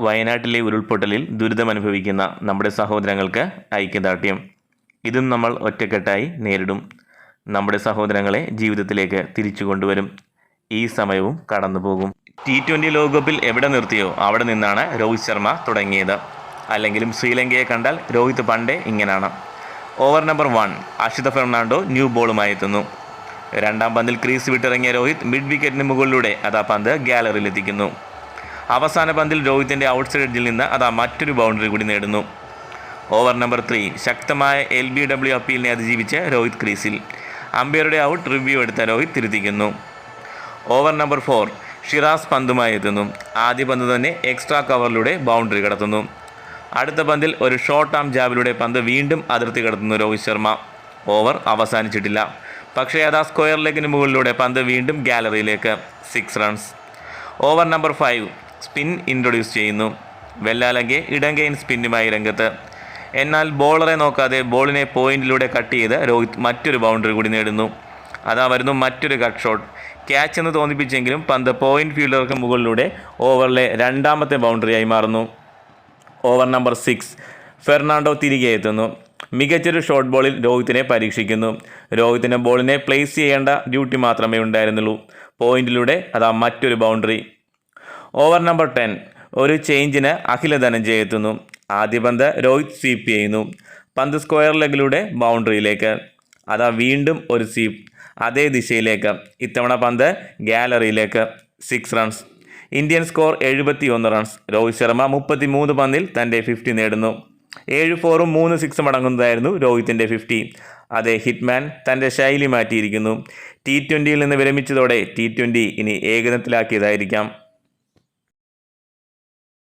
വയനാട്ടിലെ ഉരുൾപൊട്ടലിൽ ദുരിതമനുഭവിക്കുന്ന നമ്മുടെ സഹോദരങ്ങൾക്ക് ഐക്യദാർഢ്യം. ഇതും നമ്മൾ ഒറ്റക്കെട്ടായി നേരിടും. നമ്മുടെ സഹോദരങ്ങളെ ജീവിതത്തിലേക്ക് തിരിച്ചു കൊണ്ടുവരും. ഈ സമയവും കടന്നുപോകും. ടി ട്വന്റി ലോകകപ്പിൽ എവിടെ നിർത്തിയോ അവിടെ നിന്നാണ് രോഹിത് ശർമ്മ തുടങ്ങിയത്. അല്ലെങ്കിലും ശ്രീലങ്കയെ കണ്ടാൽ രോഹിത് പണ്ടേ ഇങ്ങനെയാണ് over number one Asitha Fernando new ബോളുമായി എത്തുന്നു. രണ്ടാം പന്തിൽ ക്രീസ് വിട്ടിറങ്ങിയ രോഹിത് മിഡ് വിക്കറ്റിന് മുകളിലൂടെ അതാ പന്ത് ഗ്യാലറിയിലെത്തിക്കുന്നു അവസാന പന്തിൽ രോഹിത്തിന്റെ ഔട്ട്സൈഡ് എഡ്ജിൽ നിന്ന് അതാ മറ്റൊരു ബൗണ്ടറി കൂടി നേടുന്നു. ഓവർ നമ്പർ ത്രീ ശക്തമായ എൽ ബി ഡബ്ല്യു അപ്പീലിനെ അതിജീവിച്ച് രോഹിത് ക്രീസിൽ. അമ്പയറുടെ ഔട്ട് റിവ്യൂ എടുത്ത രോഹിത് തിരുത്തിക്കുന്നു. ഓവർ നമ്പർ ഫോർ ഷിറാസ് പന്തുമായി എത്തുന്നു. ആദ്യ പന്ത് തന്നെ എക്സ്ട്രാ കവറിലൂടെ ബൗണ്ടറി കടത്തുന്നു. അടുത്ത പന്തിൽ ഒരു ഷോർട്ട് ആം ജാബിലൂടെ പന്ത് വീണ്ടും അതിർത്തി കടത്തുന്നു രോഹിത് ശർമ്മ. ഓവർ അവസാനിച്ചിട്ടില്ല. പക്ഷേ അതാ സ്ക്വയർ ലെഗിന് മുകളിലൂടെ പന്ത് വീണ്ടും ഗാലറിയിലേക്ക് six runs over number five spin introduce ചെയ്യുന്നു. വെല്ലാലങ്കെ ഇടങ്കൈൻ സ്പിന്നുമായി രംഗത്ത്. എന്നാൽ ബോളറെ നോക്കാതെ ബോളിനെ പോയിന്റിലൂടെ കട്ട് ചെയ്ത് രോഹിത് മറ്റൊരു ബൗണ്ടറി കൂടി നേടുന്നു. അതാ വരുന്നു മറ്റൊരു കട്ട് ഷോട്ട്. ക്യാച്ച് എന്ന് തോന്നിപ്പിച്ചെങ്കിലും പന്ത് പോയിന്റ് ഫീൽഡർക്ക് മുകളിലൂടെ ഓവറിലെ രണ്ടാമത്തെ ബൗണ്ടറിയായി മാറുന്നു. ഓവർ നമ്പർ സിക്സ് ഫെർണാണ്ടോ തിരികെ എത്തുന്നു. മികച്ചൊരു ഷോട്ട് ബോളിൽ രോഹിത്തിനെ പരീക്ഷിക്കുന്നു. രോഹിത്തിന് ബോളിനെ പ്ലേസ് ചെയ്യേണ്ട ഡ്യൂട്ടി മാത്രമേ ഉണ്ടായിരുന്നുള്ളൂ. പോയിന്റിലൂടെ അതാ മറ്റൊരു ബൗണ്ടറി. ഓവർ നമ്പർ ടെൻ ഒരു ചേഞ്ചിന് അഖില ധനഞ്ജയ എത്തുന്നു. ആദ്യ പന്ത് രോഹിത് സ്വീപ്പ് ചെയ്യുന്നു. പന്ത് സ്ക്വയർ ലെഗിലൂടെ ബൗണ്ടറിയിലേക്ക്. അതാ വീണ്ടും ഒരു സ്വീപ്പ്. അതേ ദിശയിലേക്ക്. ഇത്തവണ പന്ത് ഗാലറിയിലേക്ക്. സിക്സ് റൺസ് ഇന്ത്യൻ സ്കോർ എഴുപത്തി ഒന്ന് റൺസ് രോഹിത് ശർമ്മ മുപ്പത്തി മൂന്ന് പന്തിൽ തന്റെ ഫിഫ്റ്റി നേടുന്നു. ഏഴ് ഫോറും മൂന്ന് സിക്സും അടങ്ങുന്നതായിരുന്നു രോഹിത്തിന്റെ ഫിഫ്റ്റി അതേ ഹിറ്റ്മാൻ തന്റെ ശൈലി മാറ്റിയിരിക്കുന്നു. ടി ട്വന്റിയിൽ നിന്ന് വിരമിച്ചതോടെ ടി ട്വന്റി ഇനി ഏകദിനത്തിലാക്കിയതായിരിക്കാം.